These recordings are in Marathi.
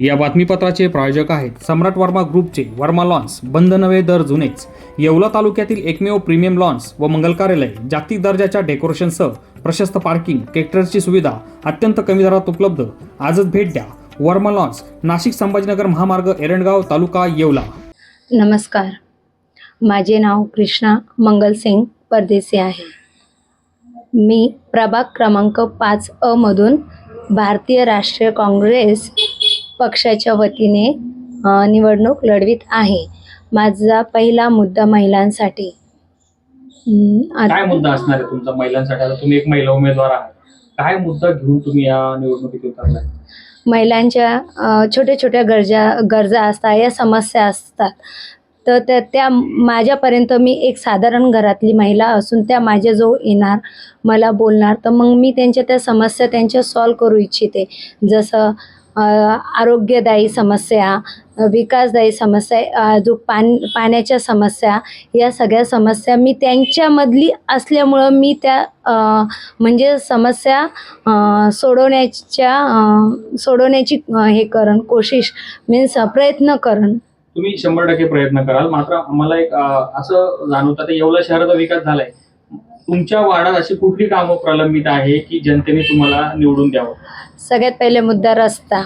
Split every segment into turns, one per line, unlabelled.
या बातमीपत्राचे प्रायोजक आहेत सम्राट वर्मा ग्रुपचे वर्मा लॉन्स बंद नवे दर जुनेच. येवला तालुक्यातील एकमेव प्रीमियम लॉन्स व मंगल कार्यालय जागतिक दर्जाच्या डेकोरेशनसह प्रशस्त पार्किंग ट्रॅक्टरची सुविधा अत्यंत कमी दरात उपलब्ध. आजच भेट द्या. वर्मा लॉन्स नाशिक संभाजीनगर महामार्ग एरणगाव तालुका येवला.
नमस्कार. माझे नाव कृष्णा मंगलसिंग परदेसी आहे. मी प्रभाग क्रमांक पाच अमधून भारतीय राष्ट्रीय काँग्रेस पक्षाच्या वतीने निवडणूक लढवीत आहे. माझा पहिला मुद्दा महिलांसाठी.
काय मुद्दा असणार आहे तुमचा महिलांसाठी? आता तुम्ही एक महिला उमेदवार आहात. काय मुद्दा घेऊन तुम्ही या निवडणुकीत उतरलाय
महिलांच्या छोट्या छोट्या गरजा गरजा असतात या समस्या असतात. तर त्या त्या माझ्यापर्यंत मी एक साधारण घरातली महिला असून त्या माझ्याजवळ येणार मला बोलणार. तर मग मी त्यांच्या त्या समस्या त्यांच्या सॉल्व करू इच्छिते. जसं आरोग्यदायी समस्या विकासदायी समस्या अजून पान पाण्याच्या समस्या या सगळ्या समस्या मी त्यांच्यामधली असल्यामुळं मी त्या म्हणजे समस्या सोडवण्याच्या सोडवण्याची हे करण कोशिश मीन्स प्रयत्न करण.
तुम्ही शंभर टक्के प्रयत्न कराल. मात्र मला एक असं जाणवतं आता शहराचा विकास झालाय. तुमच्या वार्डात अशी कुठली कामं प्रलंबित आहे की जनतेने तुम्हाला निवडून द्यावं?
सगळ्यात पहिले मुद्दा रस्ता.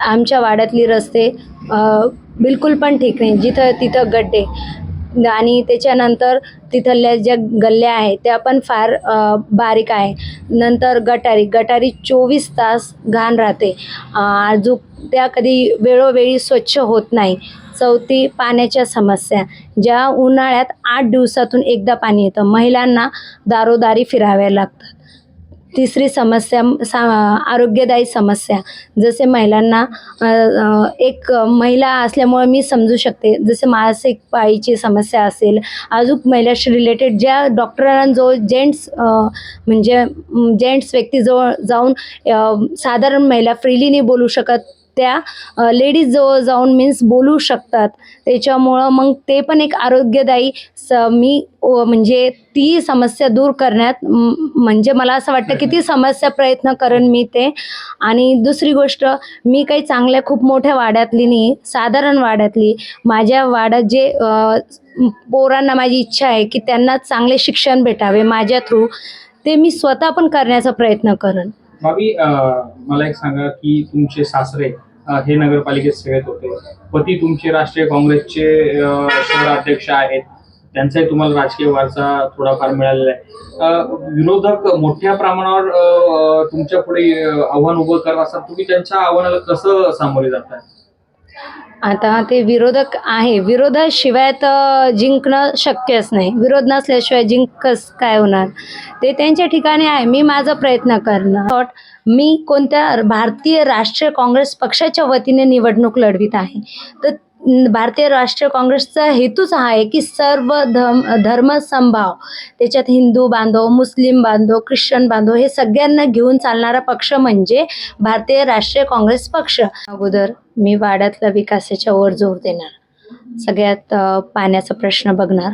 आमच्या वाड्यातली रस्ते अ, बिलकुल पण ठीक नाही. जिथं तिथं गड्डे. आणि त्याच्यानंतर तिथल्या ज्या गल्ल्या आहेत त्या पण फार बारीक आहे नंतर गटारी गटारी चोवीस तास घाण राहते. जो अजून त्या कधी वेळोवेळी स्वच्छ होत नाही. चौथी पाण्याच्या समस्या. ज्या उन्हाळ्यात आठ दिवसातून एकदा पाणी येतं. महिलांना दारोदारी फिराव्या लागतात. तिसरी समस्या सा आरोग्यदायी समस्या. जसे महिलांना एक महिला असल्यामुळे मी समजू शकते. जसे मासिक पाळीची समस्या असेल अजून महिलाशी रिलेटेड ज्या डॉक्टरांजवळ जेंट्स म्हणजे जेंट्स व्यक्तीजवळ जाऊन साधारण महिला फ्रीली नाही बोलू शकत. त्या लेडीजजवळ जाऊन मीन्स बोलू शकतात. त्याच्यामुळं मग ते पण एक आरोग्यदायी स मी म्हणजे ती समस्या दूर करण्यात म्हणजे मला असं वाटतं की ती समस्या प्रयत्न करेन मी ते. आणि दुसरी गोष्ट मी काही चांगल्या खूप मोठ्या वाड्यातली नाही साधारण वाड्यातली. माझ्या वाड्यात जे पोरांना माझी इच्छा आहे की त्यांना चांगले शिक्षण भेटावे माझ्या थ्रू ते मी स्वतः पण करण्याचा प्रयत्न करेन.
भाभी मला एक सांगा की तुमचे सासरे हे नगरपालिकेत सेवेत होते पती तुमचे राष्ट्रीय काँग्रेसचे शहर अध्यक्ष आहेत. त्यांचाही तुम्हाला राजकीय वारसा थोडाफार मिळालेला आहे. विरोधक मोठ्या प्रमाणावर तुमच्यापुढे आव्हान उभं करत असतात. तुम्ही त्यांच्या आव्हानाला कसं सामोरे जातात
आता ते विरोधक आहे. विरोधाशिवाय तर जिंकणं शक्यच नाही. विरोध नसल्याशिवाय जिंकच काय होणार? ते त्यांच्या ठिकाणी आहे. मी माझा प्रयत्न करणार. मी कोणत्या भारतीय राष्ट्रीय काँग्रेस पक्षाच्या वतीने निवडणूक लढवित आहे. तर भारतीय राष्ट्रीय काँग्रेसचा हेतूच हा आहे की सर्व धर्म धर्मसंभाव त्याच्यात हिंदू बांधव मुस्लिम बांधव ख्रिश्चन बांधव हे सगळ्यांना घेऊन चालणारा पक्ष म्हणजे भारतीय राष्ट्रीय काँग्रेस पक्ष. अगोदर मी वाड्यातल्या विकासाच्या वर जोर देणार. सगळ्यात पाण्याचा प्रश्न बघणार.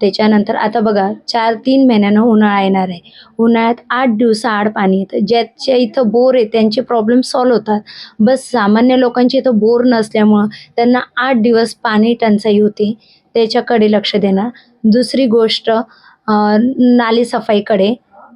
त्याच्यानंतर आता बघा चार तीन महिन्यानं उन्हाळा येणार आहे. उन्हाळ्यात आठ दिवसाआड पाणी येतं. ज्याच्या इथं बोर आहे त्यांचे प्रॉब्लेम सॉल्व होतात. बस सामान्य लोकांची इथं बोर नसल्यामुळं त्यांना आठ दिवस पाणी टंचाई होती. त्याच्याकडे लक्ष देणार. दुसरी गोष्ट नाली सफाईकडे.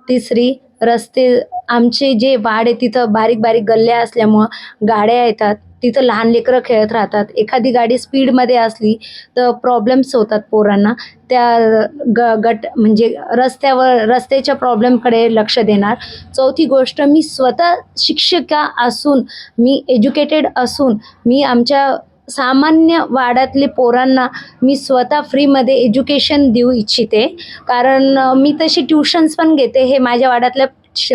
तिसरी रस्ते आमचे जे वाड आहे तिथं बारीक बारीक गल्ल्या असल्यामुळं गाड्या येतात. तिथं लहान लेकरं खेळत राहतात. एखादी गाडी स्पीडमध्ये असली तर प्रॉब्लेम्स होतात पोरांना. त्या ग गट म्हणजे रस्त्यावर रस्त्याच्या प्रॉब्लेमकडे लक्ष देणार. चौथी गोष्ट मी स्वतः शिक्षिका असून मी एज्युकेटेड असून मी आमच्या सामान्य वाड्यातले पोरांना मी स्वतः फ्रीमध्ये एज्युकेशन देऊ इच्छिते. कारण मी तशी ट्युशन्स पण घेते. हे माझ्या वाड्यातल्या श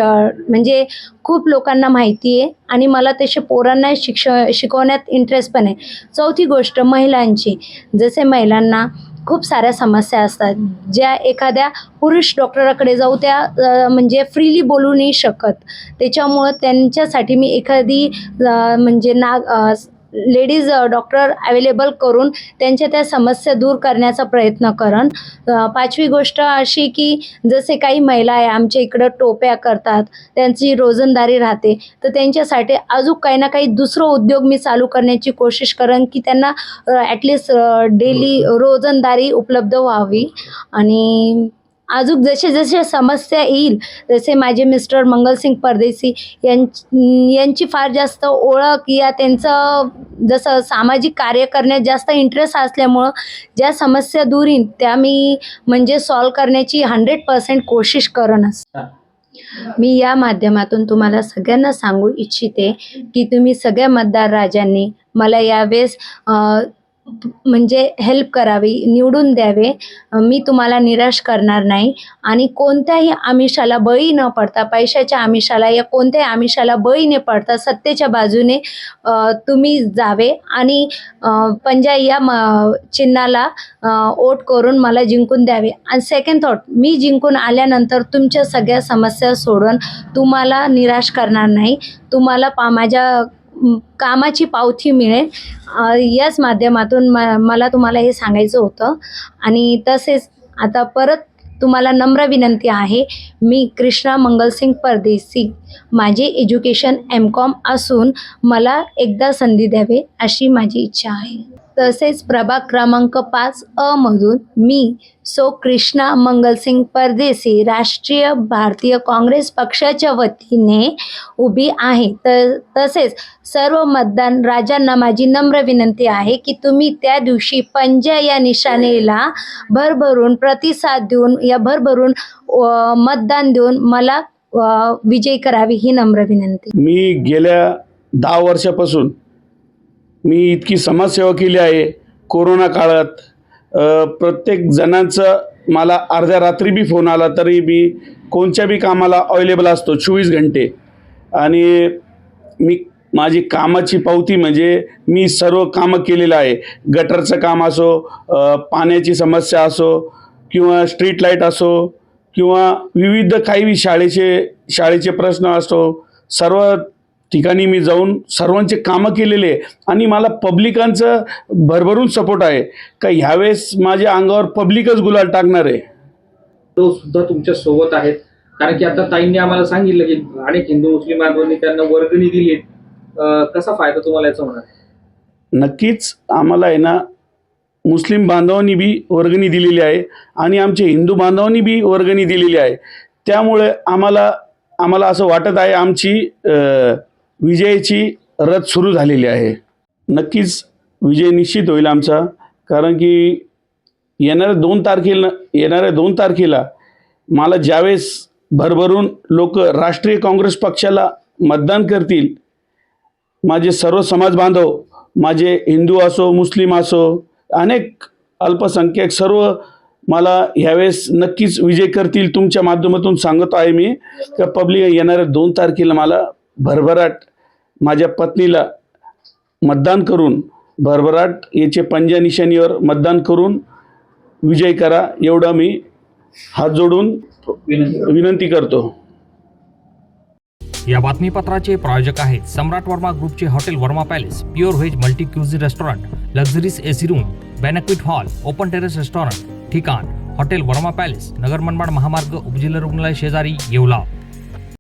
म्हणजे खूप लोकांना माहिती आहे आणि मला तसे पोरांना शिक्ष शिकवण्यात इंटरेस्ट पण आहे. चौथी गोष्ट महिलांची. जसे महिलांना खूप साऱ्या समस्या असतात. ज्या एखाद्या पुरुष डॉक्टराकडे जाऊ त्या म्हणजे फ्रीली बोलू नाही शकत. त्याच्यामुळं त्यांच्यासाठी मी एखादी म्हणजे नाग लेडीज डॉक्टर अवेलेबल करून त्यांच्या त्या समस्या दूर करण्याचा प्रयत्न करन. अ, पाचवी गोष्ट अशी की जसे काही महिला आहे आमच्या इकडं टोप्या करतात त्यांची रोजंदारी राहते तर त्यांच्यासाठी अजून काही ना काही दुसरं उद्योग मी चालू करण्याची कोशिश करेन की त्यांना ॲटलिस्ट डेली रोजंदारी उपलब्ध व्हावी. आणि अजून जसे जसे समस्या येईल जसे माझे मिस्टर मंगलसिंग परदेसी यांची यांची फार जास्त ओळख या त्यांचं जसं सामाजिक कार्य करण्यात जास्त इंटरेस्ट असल्यामुळं ज्या समस्या दूर येईल त्या मी म्हणजे सॉल्व करण्याची हंड्रेड पर्सेंट कोशिश करणच. मी या माध्यमातून तुम्हाला सगळ्यांना सांगू इच्छिते की तुम्ही सगळ्या मतदार राजांनी मला यावेळेस म्हणजे हेल्प करावी निवडून द्यावे. मी तुम्हाला निराश करणार नाही. आणि कोणत्याही आमिषाला बळी न पडता पैशाच्या आमिषाला या कोणत्याही आमिषाला बळी न पडता सत्तेच्या बाजूने तुम्ही जावे. आणि पंजा या म चिन्हाला ओट वोट करून मला जिंकून द्यावे. आणि सेकंड थॉट मी जिंकून आल्यानंतर तुमच्या सगळ्या समस्या सोडून तुम्हाला निराश करणार नाही. तुम्हाला पा माझ्या कामाची पावती मिळेल. याच माध्यमातून म मला तुम्हाला हे सांगायचं होतं. आणि तसेच आता परत तुम्हाला नम्र विनंती आहे मी कृष्णा मंगलसिंग परदेसी माझे एज्युकेशन एम कॉम असून मला एकदा संधी द्यावे अशी माझी इच्छा आहे. तसेच प्रभाग क्रमांक पाच अमधून मी सो कृष्णा मंगलसिंग परदेसी राष्ट्रीय भारतीय काँग्रेस पक्षाच्या वतीने उभी आहे. तर तसेच सर्व मतदान राजांना माझी नम्र विनंती आहे की तुम्ही त्या दिवशी पंजा या निशाणेला भरभरून प्रतिसाद देऊन या भरभरून मतदान देऊन मला विजय विजयी करावी ही नम्र विनंती.
मी गेल्या दहा वर्षापासून मी इतकी समाजसेवा केली आहे कोरोना काळात. प्रत्येक जणांचं मला अर्ध्या रात्री बी फोन आला तरी मी कोणत्या बी कामाला अवेलेबल असतो चोवीस घंटे. आणि मी माझी कामाची पावती म्हणजे मी सर्व कामं केलेलं आहे. गटरचं काम असो पाण्याची समस्या असो किंवा स्ट्रीट लाइट असो किंवा विविध काही शाळेचे शाळेचे प्रश्न असो सर्व ठिकाणी मी जाऊन सर्वांचे कामं केलेले आहे आणि मला पब्लिकांचं भरभरून सपोर्ट आहे. का ह्यावेळेस माझ्या अंगावर पब्लिकच गुलाल टाकणार आहे.
तो सुद्धा तुमच्यासोबत आहेत. कारण की आता ताईंनी आम्हाला सांगितलं की अनेक हिंदू मुस्लिम बांधवांनी त्यांना वर्गणी दिली कसा फायदा तुम्हाला याचा होणार?
नक्कीच आम्हाला आहे ना मुस्लिम बांधवांनी बी वर्गणी दिलेली आहे आणि आमचे हिंदू बांधवांनी बी वर्गणी दिलेली आहे. त्यामुळे आम्हाला आम्हाला असं वाटत आहे आमची विजयाची रथ सुरू झालेली आहे. नक्कीच विजय निश्चित होईल आमचा कारण की येणाऱ्या दोन तारखेला येणाऱ्या दोन तारखेला मला ज्यावेळेस भरभरून लोक राष्ट्रीय काँग्रेस पक्षाला मतदान करतील माझे सर्व समाज बांधव माझे हिंदू असो मुस्लिम असो अनेक अल्पसंख्याक सर्व मला ह्यावेळेस नक्कीच विजय करतील तुमच्या माध्यमातून सांगतो आहे मी. का पब्लिक येणाऱ्या दोन तारखेला मला भरभराट माझ्या पत्नीला मतदान करून भरभराट याचे पंजा निशाणीवर मतदान करून विजय करा एवढं मी हात जोडून
विनंती
विनंती करतो.
या बातमीपत्राचे प्रायोजक आहेत सम्राट वर्मा ग्रुपचे Hotel Varma Palace pure veg multi cuisine restaurant luxuries AC room banquet hall open terrace restaurant ठिकाण हॉटेल वर्मा पॅलेस नगर मनमाड महामार्ग उपजिल्हा रुग्णालय शेजारी येवला.